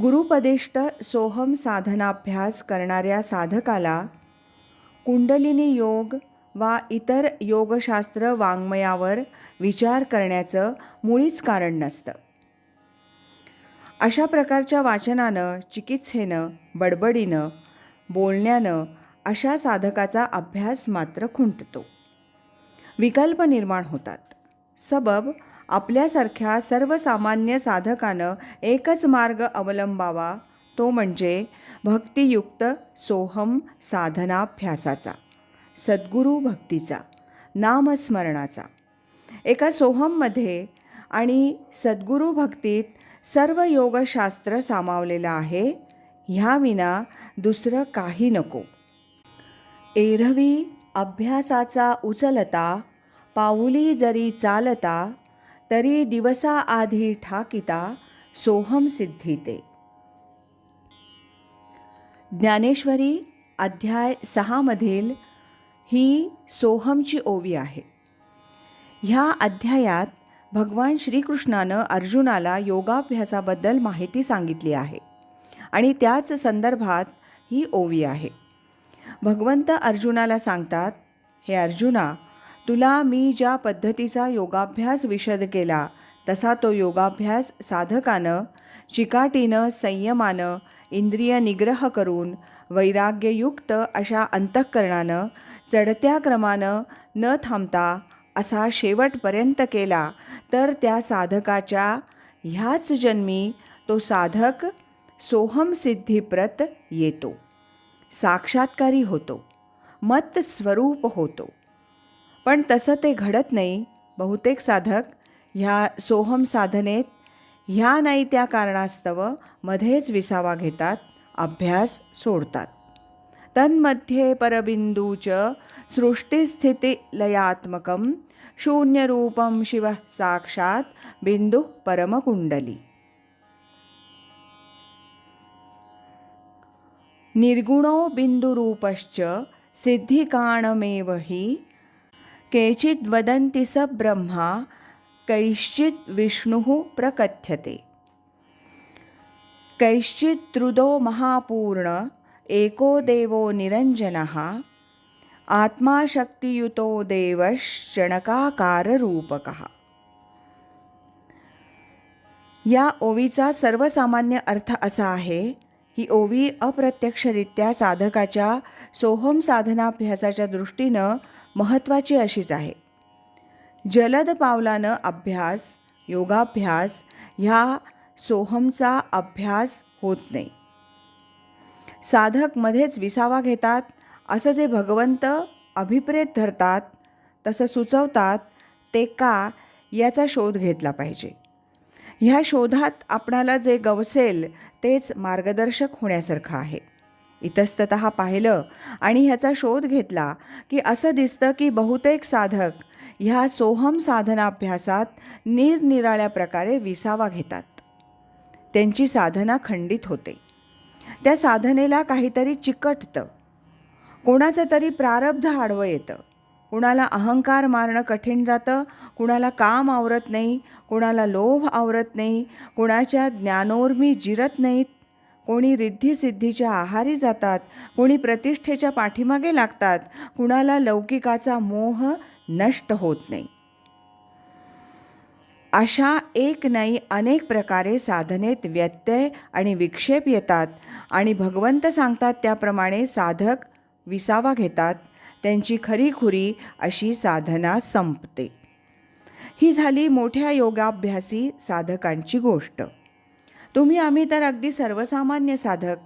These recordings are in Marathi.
गुरुपदिष्ट सोहम साधनाभ्यास करणाऱ्या साधकाला कुंडलिनी योग वा इतर योगशास्त्र वाङ्मयावर विचार करण्याचं मुळीच कारण नसतं. अशा प्रकारच्या वाचनानं चिकित्सेनं बडबडीनं बोलण्यानं अशा साधकाचा अभ्यास मात्र खुंटतो. विकल्प निर्माण होतात. सबब आपल्यासारख्या सर्वसामान्य साधकानं एकच मार्ग अवलंबावा तो म्हणजे भक्तियुक्त सोहम साधनाभ्यासाचा सद्गुरू भक्तीचा नामस्मरणाचा. एका सोहममध्ये आणि सद्गुरू भक्तीत सर्व योगशास्त्र सामावलेलं आहे ह्याविना दुसरं काही नको. एरवी अभ्यासाचा उचलता पाऊली जरी चालता तरी दिवसा आधी ठाकिता सोहम सिद्धीते. ज्ञानेश्वरी अध्याय सहामधील ही सोहमची ओवी आहे. ह्या अध्यायात भगवान श्रीकृष्णानं अर्जुनाला योगाभ्यासाबद्दल माहिती सांगितली आहे आणि त्याच संदर्भात ही ओवी आहे. भगवंत अर्जुनाला सांगतात हे अर्जुना तुला मी ज्या पद्धतीचा योगाभ्यास विशद केला तसा तो योगाभ्यास साधकानं चिकाटीनं संयमानं इंद्रिय निग्रह करून वैराग्ययुक्त अशा अंतःकरणानं चढत्या क्रमानं न थांबता असा शेवटपर्यंत केला तर त्या साधकाच्या ह्याच जन्मी तो साधक सोहमसिद्धीप्रत येतो. साक्षात्कारी होतो. मत स्वरूप होतो. पण तसं ते घडत नाही. बहुतेक साधक ह्या सोहम साधनेत ह्या नाही त्या कारणास्तव मध्येच विसावा घेतात अभ्यास सोडतात. तन्मध्ये परबिंदूच सृष्टिस्थितिलयात्मकं शून्यरूपं शिव साक्षात बिंदू परमकुंडली. निर्गुणो बिंदुरूपश्च सिद्धिकाणमेव हि केचिद् वदन्ति स ब्रह्मा कैश्चित् विष्णुः प्रकथ्यते। कैश्चित् त्रुदो महापूर्ण एको देवो निरञ्जनः आत्मा शक्तियुतो देवश्चणकाकाररूपकः। या ओवीचा सर्वसामान्य अर्थ असा आहे ही ओवी अप्रत्यक्षरित्या साधकाच्या सोहम साधनाभ्यासाच्या दृष्टीनं महत्त्वाची अशीच आहे. जलद पावलानं अभ्यास योगाभ्यास ह्या सोहमचा अभ्यास होत नाही. साधक मध्येच विसावा घेतात असं जे भगवंत अभिप्रेत धरतात तसं सुचवतात ते का याचा शोध घेतला पाहिजे. ह्या शोधात आपणाला जे गवसेल तेच मार्गदर्शक होण्यासारखं आहे. इतस्तत पाहिलं आणि ह्याचा शोध घेतला की असं दिसतं की बहुतेक साधक ह्या सोहम साधनाभ्यासात निरनिराळ्या प्रकारे विसावा घेतात. त्यांची साधना खंडित होते. त्या साधनेला काहीतरी चिकटतं. कोणाचं तरी प्रारब्ध आडवं येतं. कुणाला अहंकार मारणं कठीण जातं कुणाला काम आवरत नाही कुणाला लोभ आवरत नाही कुणाच्या ज्ञानोर्मी जिरत नाहीत कोणी रिद्धीसिद्धीच्या आहारी जातात कोणी प्रतिष्ठेच्या पाठीमागे लागतात कुणाला लौकिकाचा मोह नष्ट होत नाही. अशा एक नाही अनेक प्रकारे साधनेत व्यत्यय आणि विक्षेप येतात आणि भगवंत सांगतात त्याप्रमाणे साधक विसावा घेतात त्यांची खरीखुरी अशी साधना संपते. ही झाली मोठ्या योगाभ्यासी साधकांची गोष्ट. तुम्ही आम्ही तर अगदी सर्वसामान्य साधक.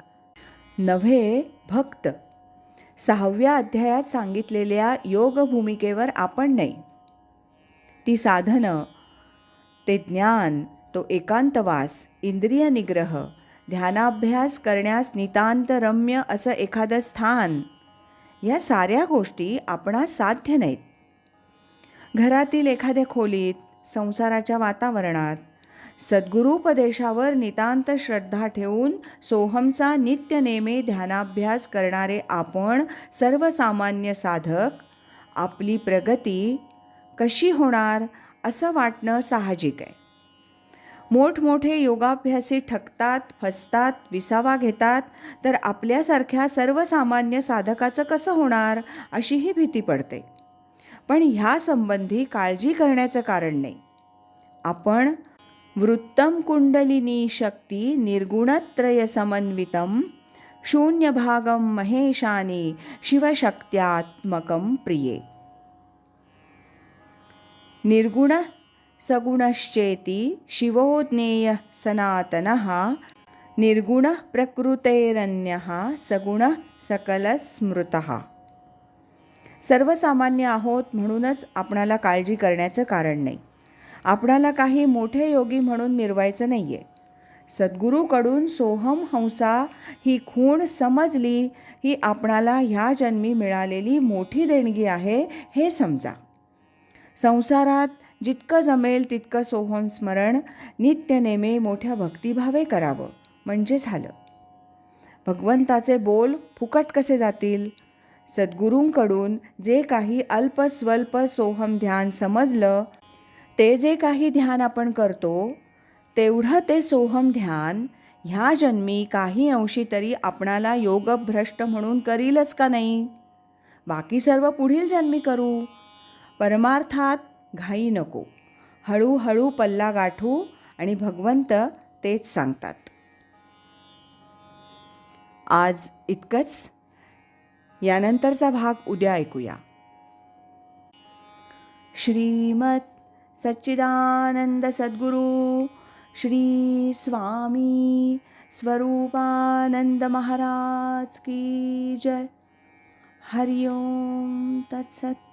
नव्हे भक्त. सहाव्या अध्यायात सांगितलेल्या योग भूमिकेवर आपण नाही. ती साधनं ते ज्ञान तो एकांतवास इंद्रिय निग्रह ध्यानाभ्यास करण्यास नितांत रम्य असं एखादं स्थान या साऱ्या गोष्टी आपणास साध्य नाहीत. घरातील एखाद्या खोलीत संसाराच्या वातावरणात सद्गुरूपदेशावर नितांत श्रद्धा ठेवून सोहमचा नित्यनेमे ध्यानाभ्यास करणारे आपण सर्वसामान्य साधक आपली प्रगती कशी होणार असं वाटणं साहजिक आहे. मोठमोठे योगाभ्यासी ठकतात फसतात विसावा घेतात तर आपल्यासारख्या सर्वसामान्य साधकाचं कसं होणार अशीही भीती पडते. पण ह्या संबंधी काळजी करण्याचं कारण नाही. आपण वृत्तम कुंडलिनी शक्ती निर्गुणत्रय समन्वितम शून्यभागम महेशानी शिवशक्त्यात्मकं प्रिये। निर्गुण सगुणश्चेति शिवो ज्ञेयः सनातनः निर्गुणः प्रकृतेरन्यः सगुणः सकलस्मृतः सर्वसामान्य आहोत म्हणूनच आपणाला काळजी करण्याचं कारण नाही. आपणाला काही मोठे योगी म्हणून मिरवायचं नाही आहे सद्गुरूकडून सोहम हंसा ही खूण समजली ही आपणाला ह्या जन्मी मिळालेली मोठी देणगी आहे हे समजा. संसारात जितकं जमेल तितकं सोहम स्मरण नित्यनेमे मोठ्या भक्तिभावे करावं म्हणजे झालं. भगवंताचे बोल फुकट कसे जातील? सद्गुरूंकडून जे काही अल्प स्वल्प सोहम ध्यान समजलं ते जे काही ध्यान आपण करतो तेवढं ते सोहम ध्यान ह्या जन्मी काही अंशी तरी आपणाला योगभ्रष्ट म्हणून करीलच का नाही? बाकी सर्व पुढील जन्मी करू. परमार्थात घाई नको. हळूहळू पल्ला गाठू आणि भगवंत तेच सांगतात. आज इतकंच. यानंतरचा भाग उद्या ऐकूया. श्रीमत सच्चिदानन्दसद्गुरुश्री स्वामी स्वरूपानन्दमहाराज की जय। हरि ओं तत्सत्।